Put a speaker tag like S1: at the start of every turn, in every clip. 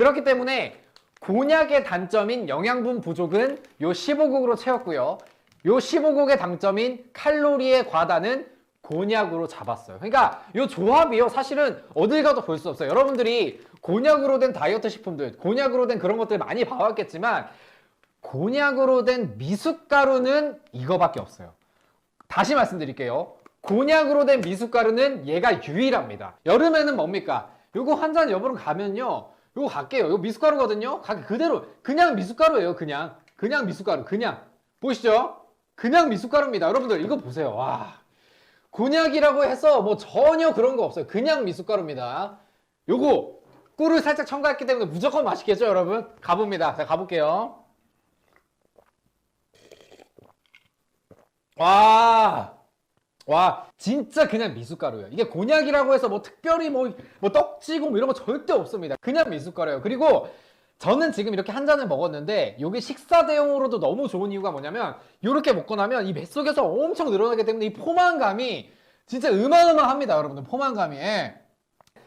S1: 그렇기 때문에 곤약의 단점인 영양분 부족은 요 15곡으로 채웠고요. 요 15곡의 당점인 칼로리의 과다는 곤약으로 잡았어요. 그러니까 요 조합이요. 사실은 어딜 가도 볼 수 없어요. 여러분들이 곤약으로 된 다이어트 식품들, 곤약으로 된 그런 것들 많이 봐왔겠지만 곤약으로 된 미숫가루는 이거밖에 없어요. 다시 말씀드릴게요. 곤약으로 된 미숫가루는 얘가 유일합니다. 여름에는 뭡니까? 요거 한 잔 여보름 가면요. 요거 갈게요. 요거 미숫가루거든요. 가 그대로 그냥 미숫가루예요. 그냥 그냥 미숫가루. 그냥 보시죠. 그냥 미숫가루입니다. 여러분들 이거 보세요. 와. 곤약이라고 해서 뭐 전혀 그런 거 없어요. 그냥 미숫가루입니다. 요거 꿀을 살짝 첨가했기 때문에 무조건 맛있겠죠, 여러분? 가봅니다. 자, 가볼게요. 와. 와, 진짜 그냥 미숫가루예요. 이게 곤약이라고 해서 뭐 특별히 뭐, 뭐 떡지고 뭐 이런 거 절대 없습니다. 그냥 미숫가루예요. 그리고 저는 지금 이렇게 한 잔을 먹었는데 이게 식사 대용으로도 너무 좋은 이유가 뭐냐면 이렇게 먹고 나면 이 뱃속에서 엄청 늘어나기 때문에 이 포만감이 진짜 어마어마합니다, 여러분들. 포만감이. 예.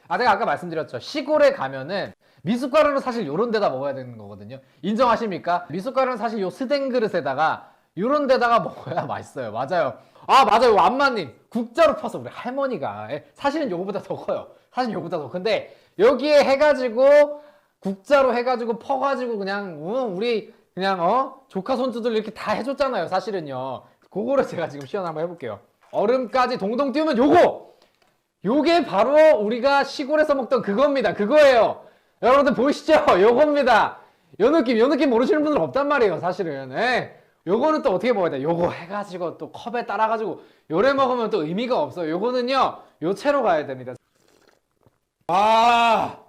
S1: 아, 제가 아까 말씀드렸죠. 시골에 가면은 미숫가루는 사실 요런 데다 먹어야 되는 거거든요. 인정하십니까? 미숫가루는 사실 요 스댕 그릇에다가 요런 데다가 먹어야 맛있어요. 맞아요. 아, 맞아요. 안마님. 국자로 퍼서 우리 할머니가. 예, 사실은 요거보다 더 커요. 사실 요거보다 더 큰데 여기에 해가지고 국자로 해가지고 퍼가지고 그냥 어, 우리 그냥 어 조카 손주들 이렇게 다 해줬잖아요. 사실은요. 그거를 제가 지금 시연 한번 해볼게요. 얼음까지 동동 띄우면 요거 요게 바로 우리가 시골에서 먹던 그겁니다. 그거예요. 여러분들 보이시죠? 요겁니다. 요 느낌, 요 느낌 모르시는 분들 없단 말이에요, 사실은. 예. 요거는 또 어떻게 먹어야 돼? 요거 해가지고 또 컵에 따라가지고 요래 먹으면 또 의미가 없어요. 요거는요, 요 채로 가야 됩니다. 와,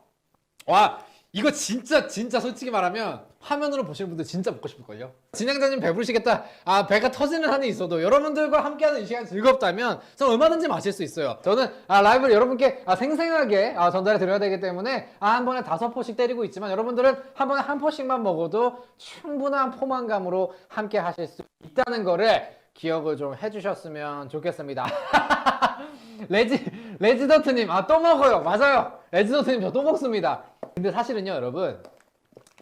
S1: 와, 이거 진짜, 진짜 솔직히 말하면 화면으로 보시는 분들 진짜 먹고 싶을걸요? 진행자님 배부르시겠다. 아, 배가 터지는 한이 있어도 여러분들과 함께하는 이 시간 즐겁다면 저 얼마든지 마실 수 있어요. 저는 아, 라이브를 여러분께 아, 생생하게 아, 전달해 드려야 되기 때문에 아, 한 번에 다섯 포씩 때리고 있지만 여러분들은 한 번에 한 포씩만 먹어도 충분한 포만감으로 함께 하실 수 있다는 거를 기억을 좀 해주셨으면 좋겠습니다. 레지, 레지던트님, 아, 또 먹어요. 맞아요. 레지던트님, 저 또 먹습니다. 근데 사실은요, 여러분.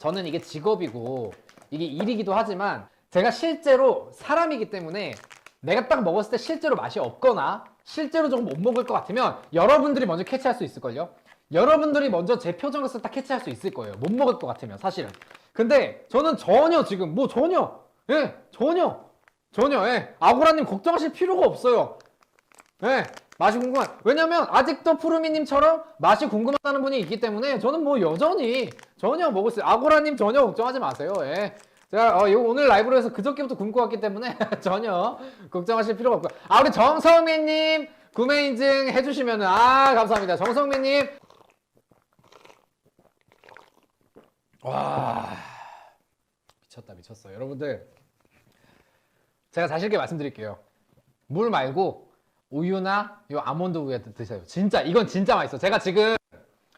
S1: 저는 이게 직업이고, 이게 일이기도 하지만, 제가 실제로 사람이기 때문에, 내가 딱 먹었을 때 실제로 맛이 없거나, 실제로 조금 못 먹을 것 같으면, 여러분들이 먼저 캐치할 수 있을걸요? 여러분들이 먼저 제 표정을 딱 캐치할 수 있을 거예요. 못 먹을 것 같으면, 사실은. 근데, 저는 전혀 지금, 뭐 전혀, 예, 전혀, 전혀, 예. 아고라님 걱정하실 필요가 없어요. 네, 맛이 궁금한. 왜냐면 아직도 푸르미님처럼 맛이 궁금하다는 분이 있기 때문에 저는 뭐 여전히 전혀 먹을 수. 아고라님 전혀 걱정하지 마세요. 예. 제가 어, 요 오늘 라이브로 해서 그저께부터 굶고 왔기 때문에 전혀 걱정하실 필요가 없고. 아 우리 정성민님 구매 인증 해주시면은 아 감사합니다. 정성민님. 와 미쳤다 미쳤어. 여러분들 제가 자신 있게 말씀드릴게요. 물 말고 우유나 요 아몬드 우유 드세요. 진짜 이건 진짜 맛있어. 제가 지금